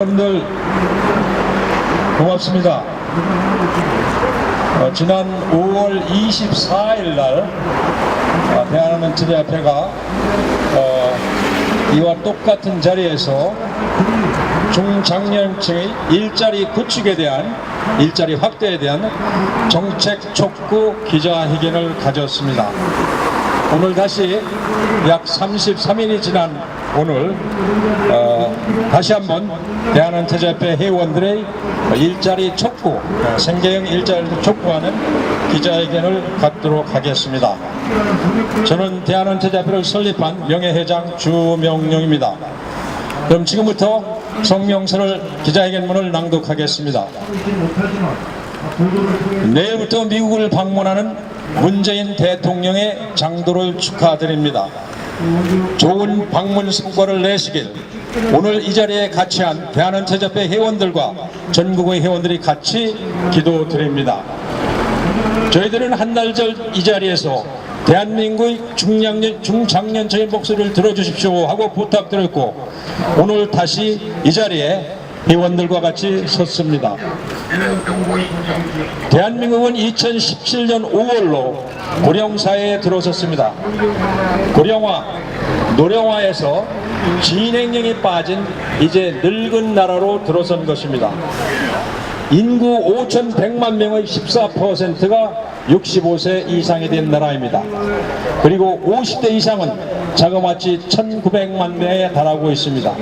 여러분들 고맙습니다. 어, 지난 5월 24일 날 어, 대한민국협회가 어, 이와 똑같은 자리에서 중장년층의 일자리 구축에 대한 일자리 확대에 대한 정책 촉구 기자회견을 가졌습니다. 오늘 다시 약 33일이 지난 오늘 어, 다시 한번 대한은퇴자협회 회원들의 일자리 촉구, 어, 생계형 일자리를 촉구하는 기자회견을 갖도록 하겠습니다. 저는 대한은퇴자협회를 설립한 명예회장 주명룡입니다. 그럼 지금부터 성명서를 기자회견문을 낭독하겠습니다. 내일부터 미국을 방문하는 문재인 대통령의 장도를 축하드립니다. 좋은 방문 성과를 내시길 오늘 이 자리에 같이 한 대한은퇴자협회 회원들과 전국의 회원들이 같이 기도드립니다. 저희들은 한 달 전 이 자리에서 대한민국의 중장년, 중장년층의 목소리를 들어주십시오 하고 부탁드렸고 오늘 다시 이 자리에 회원들과 같이 섰습니다. 대한민국은 2017년 5월로 고령사회에 들어섰습니다. 고령화, 노령화에서 진행령이 빠진 이제 늙은 나라로 들어선 것입니다. 인구 5,100만 명의 14%가 65세 이상이 된 나라입니다. 그리고 50대 이상은 자그마치 1,900만 명에 달하고 있습니다.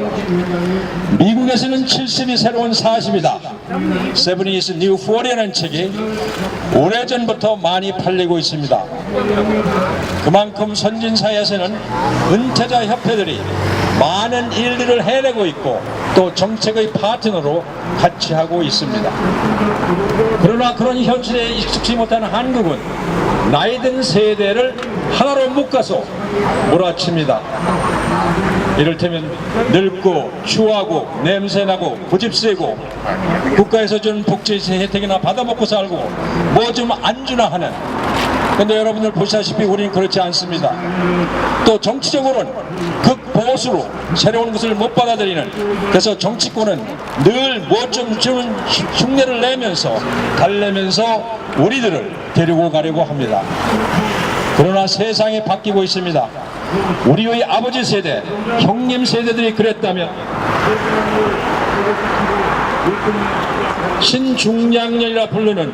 미국에서는 70이 새로운 40이다. Seven is New 40라는 책이 오래전부터 많이 팔리고 있습니다. 그만큼 선진사회에서는 은퇴자 협회들이 많은 일들을 해내고 있고 또 정책의 파트너로 같이 하고 있습니다. 그러나 그런 현실에 익숙지 못하는 한국은 나이든 세대를 하나로 묶어서 몰아칩니다. 이를테면 늙고 추하고 냄새나고 고집세고 국가에서 준 복지 혜택이나 받아먹고 살고 뭐 좀 안 주나 하는 근데 여러분들 보시다시피 우리는 그렇지 않습니다. 또 정치적으로는 극 보수로 새로운 것을 못 받아들이는 그래서 정치권은 늘 뭐좀 주는 흉내를 내면서 달래면서 우리들을 데리고 가려고 합니다. 그러나 세상이 바뀌고 있습니다. 우리의 아버지 세대, 형님 세대들이 그랬다면 신중량년이라 부르는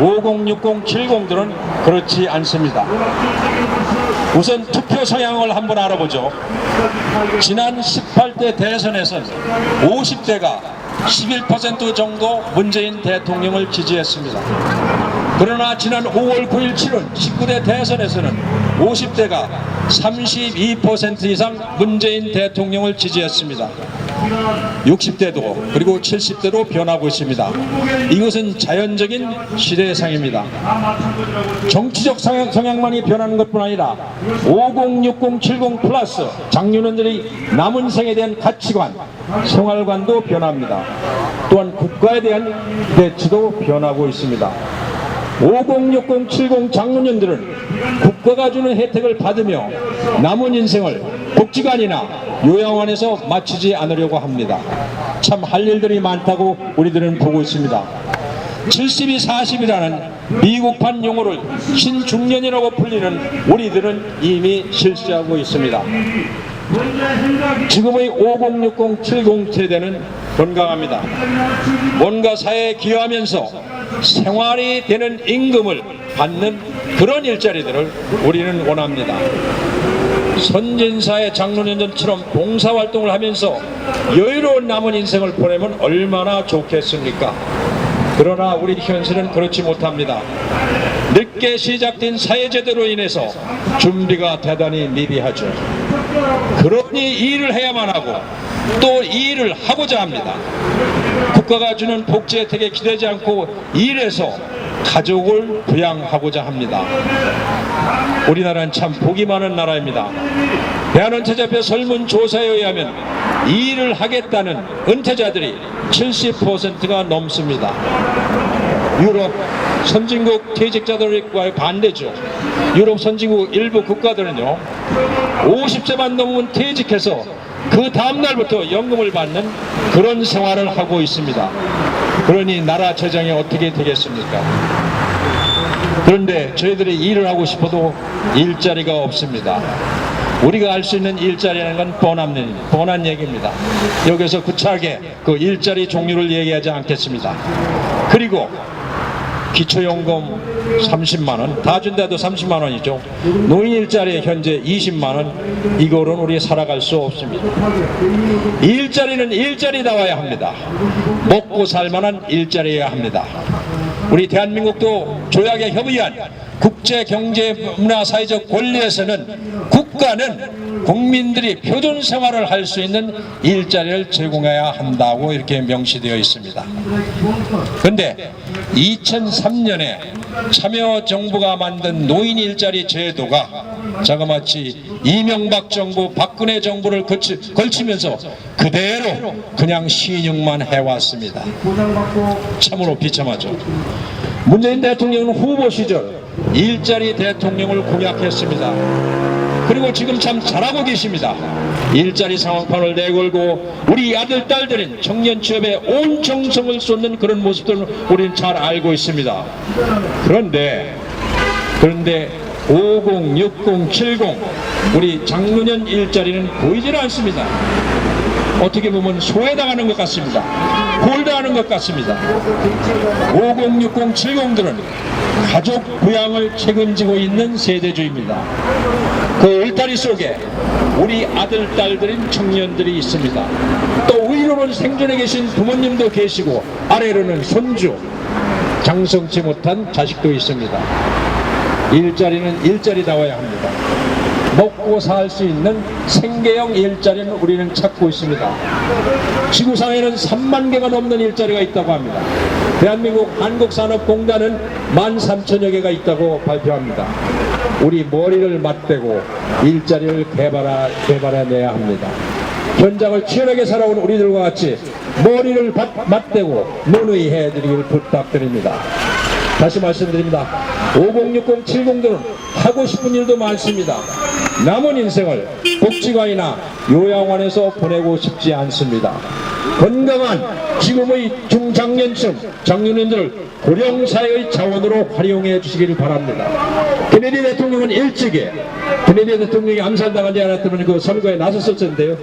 5060, 70들은 그렇지 않습니다. 우선 투표 성향을 한번 알아보죠. 지난 18대 대선에선 50대가 11% 정도 문재인 대통령을 지지했습니다. 그러나 지난 5월 9일 치른 19대 대선에서는 50대가 32% 이상 문재인 대통령을 지지했습니다. 60대도 그리고 70대도 변하고 있습니다. 이것은 자연적인 시대상입니다. 정치적 성향, 성향만이 변하는 것뿐 아니라 50, 60, 70 플러스 장년원들의 남은 생에 대한 가치관, 생활관도 변합니다. 또한 국가에 대한 기대치도 변하고 있습니다. 50, 60, 70 장로년들은 국가가 주는 혜택을 받으며 남은 인생을 복지관이나 요양원에서 마치지 않으려고 합니다. 참 할 일들이 많다고 우리들은 보고 있습니다. 72, 40이라는 미국판 용어를 신중년이라고 불리는 우리들은 이미 실시하고 있습니다. 지금의 50, 60, 70 세대는 건강합니다. 뭔가 사회에 기여하면서 생활이 되는 임금을 받는 그런 일자리들을 우리는 원합니다. 선진사의 장로년전처럼 봉사활동을 하면서 여유로운 남은 인생을 보내면 얼마나 좋겠습니까? 그러나 우리 현실은 그렇지 못합니다. 늦게 시작된 사회제도로 인해서 준비가 대단히 미비하죠. 그러니 일을 해야만 하고 또 일을 하고자 합니다. 국가가 주는 복지 혜택에 기대지 않고 일해서 가족을 부양하고자 합니다. 우리나라는 참 복이 많은 나라입니다. 대한은퇴자협회 설문조사에 의하면 일을 하겠다는 은퇴자들이 70%가 넘습니다. 유럽 선진국 퇴직자들과의 반대죠. 유럽 선진국 일부 국가들은요, 50세만 넘으면 퇴직해서 그 다음날부터 연금을 받는 그런 생활을 하고 있습니다. 그러니 나라 재정이 어떻게 되겠습니까? 그런데 저희들이 일을 하고 싶어도 일자리가 없습니다. 우리가 알 수 있는 일자리라는 건 뻔한, 일, 뻔한 얘기입니다. 여기서 구차하게 그 일자리 종류를 얘기하지 않겠습니다. 그리고 기초연금 30만 원, 다 준다도 30만 원이죠. 노인 일자리 현재 20만 원, 이거로는 우리 살아갈 수 없습니다. 일자리는 일자리다워야 합니다. 먹고 살 만한 일자리여야 합니다. 우리 대한민국도 조약에 협의한 국제 경제 문화 사회적 권리에서는 국가는 국민들이 표준 생활을 할 수 있는 일자리를 제공해야 한다고 이렇게 명시되어 있습니다. 그런데 2003년에 참여정부가 만든 노인 일자리 제도가 자그마치 이명박 정부, 박근혜 정부를 거치, 걸치면서 그대로 그냥 신용만 해왔습니다. 참으로 비참하죠. 문재인 대통령은 후보 시절 일자리 대통령을 공약했습니다. 그리고 지금 참 잘하고 계십니다. 일자리 상황판을 내걸고 우리 아들, 딸들은 청년 취업에 온 정성을 쏟는 그런 모습들을 우리는 잘 알고 있습니다. 그런데, 그런데 50, 60, 70 우리 장로년 일자리는 보이질 않습니다. 어떻게 보면 소외당하는 것 같습니다. 홀당하는 것 같습니다. 50, 60, 70들은 가족 부양을 책임지고 있는 세대주의입니다. 그 울타리 속에 우리 아들, 딸들인 청년들이 있습니다. 또 위로는 생존해 계신 부모님도 계시고 아래로는 손주, 장성치 못한 자식도 있습니다. 일자리는 일자리다워야 합니다. 먹고 살 수 있는 생계형 일자리는 우리는 찾고 있습니다. 지구상에는 3만 개가 넘는 일자리가 있다고 합니다. 대한민국 한국산업공단은 1만 3천여 개가 있다고 발표합니다. 우리 머리를 맞대고 일자리를 개발하, 개발해내야 합니다. 현장을 치열하게 살아온 우리들과 같이 머리를 밭- 맞대고 논의해드리길 부탁드립니다. 다시 말씀드립니다. 5060, 70들은 하고 싶은 일도 많습니다. 남은 인생을 복지관이나 요양원에서 보내고 싶지 않습니다. 건강한 지금의 중장년층 장년인들을 고령사회의 자원으로 활용해 주시기를 바랍니다. 케네디 대통령은 일찍이 케네디 대통령이 암살당하지 않았다면 그 선거에 나섰을 텐데요.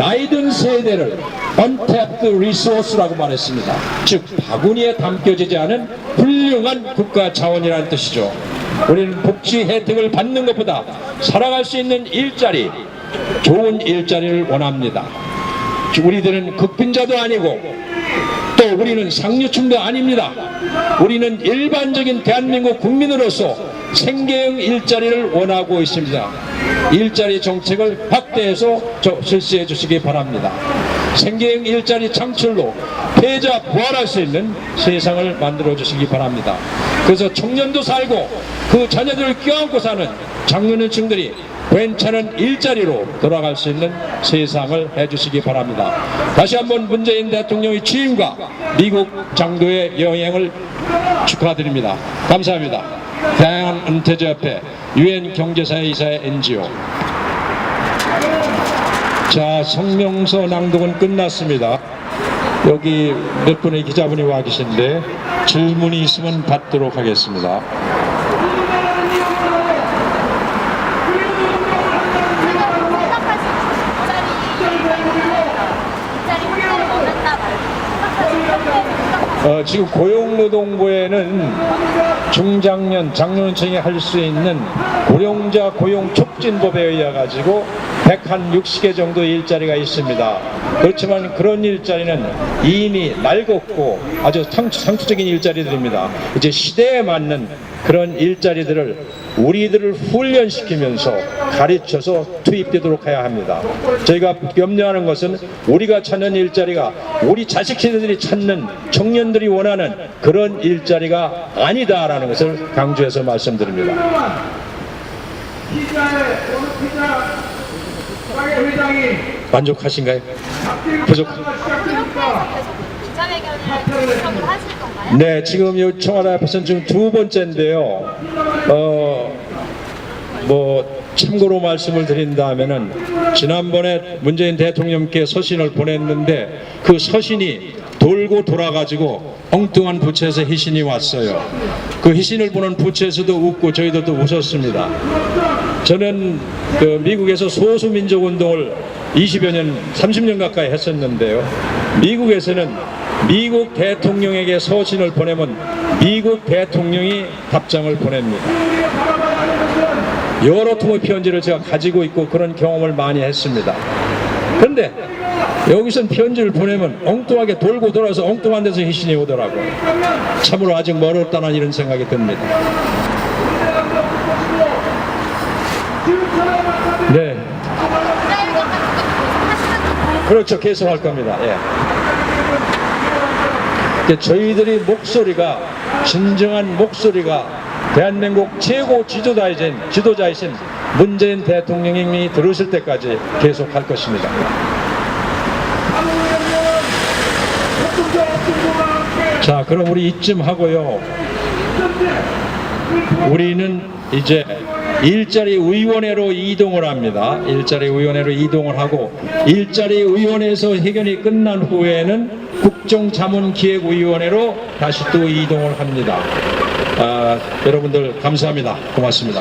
나이든 세대를 untapped resource라고 말했습니다. 즉 바구니에 담겨지지 않은 훌륭한 국가 자원이라는 뜻이죠. 우리는 복지 혜택을 받는 것보다 살아갈 수 있는 일자리, 좋은 일자리를 원합니다. 우리들은 극빈자도 아니고 또 우리는 상류층도 아닙니다. 우리는 일반적인 대한민국 국민으로서 생계형 일자리를 원하고 있습니다. 일자리 정책을 확대해서 저- 실시해 주시기 바랍니다. 생계형 일자리 창출로 패자 부활할 수 있는 세상을 만들어 주시기 바랍니다. 그래서 청년도 살고 그 자녀들을 껴안고 사는 장년층들이 괜찮은 일자리로 돌아갈 수 있는 세상을 해주시기 바랍니다. 다시 한번 문재인 대통령의 취임과 미국 장도의 여행을 축하드립니다. 감사합니다. 대한 은퇴자협회 유엔 경제사회 이사의 NGO 자 성명서 낭독은 끝났습니다. 여기 몇 분의 기자분이 와 계신데 질문이 있으면 받도록 하겠습니다. 일자리 확대를 원한다 말고 어, 지금 고용노동부에는 중장년, 장년층이 할 수 있는 고령자 고용 촉진법에 의해 가지고 160개 정도 일자리가 있습니다. 그렇지만 그런 일자리는 이미 낡았고 아주 상투, 상투적인 일자리들입니다. 이제 시대에 맞는 그런 일자리들을 우리들을 훈련시키면서 가르쳐서 투입되도록 해야 합니다. 저희가 염려하는 것은 우리가 찾는 일자리가 우리 자식 세대들이 찾는 청년들이 원하는 그런 일자리가 아니다라는 것을 강조해서 말씀드립니다. 만족하신가요? 부족. 기자회견을 하실 건가요? 네, 지금 이 청와대 앞에서는 지금 두 번째인데요. 어, 뭐 참고로 말씀을 드린다면은 지난번에 문재인 대통령께 서신을 보냈는데 그 서신이 돌고 돌아가지고 엉뚱한 부채에서 희신이 왔어요. 그 희신을 보는 부채에서도 웃고 저희들도 웃었습니다. 저는 그 미국에서 소수민족 운동을 20여 년, 30년 가까이 했었는데요. 미국에서는 미국 대통령에게 서신을 보내면 미국 대통령이 답장을 보냅니다. 여러 통의 편지를 제가 가지고 있고 그런 경험을 많이 했습니다. 그런데 여기선 편지를 보내면 엉뚱하게 돌고 돌아서 엉뚱한 데서 희신이 오더라고요. 참으로 아직 멀었다는 이런 생각이 듭니다. 네. 건가요? 그렇죠. 계속 할 겁니다. 예. 저희들이 목소리가 진정한 목소리가 대한민국 최고 지도자이신 지도자이신 문재인 대통령님이 들으실 때까지 계속 할 것입니다. 자, 그럼 우리 이쯤 하고요. 우리는 이제 일자리 의원회로 이동을 합니다. 일자리 의원회로 이동을 하고 일자리 의원회에서 회견이 끝난 후에는 국정자문기획위원회로 다시 또 이동을 합니다. 아, 여러분들 감사합니다. 고맙습니다.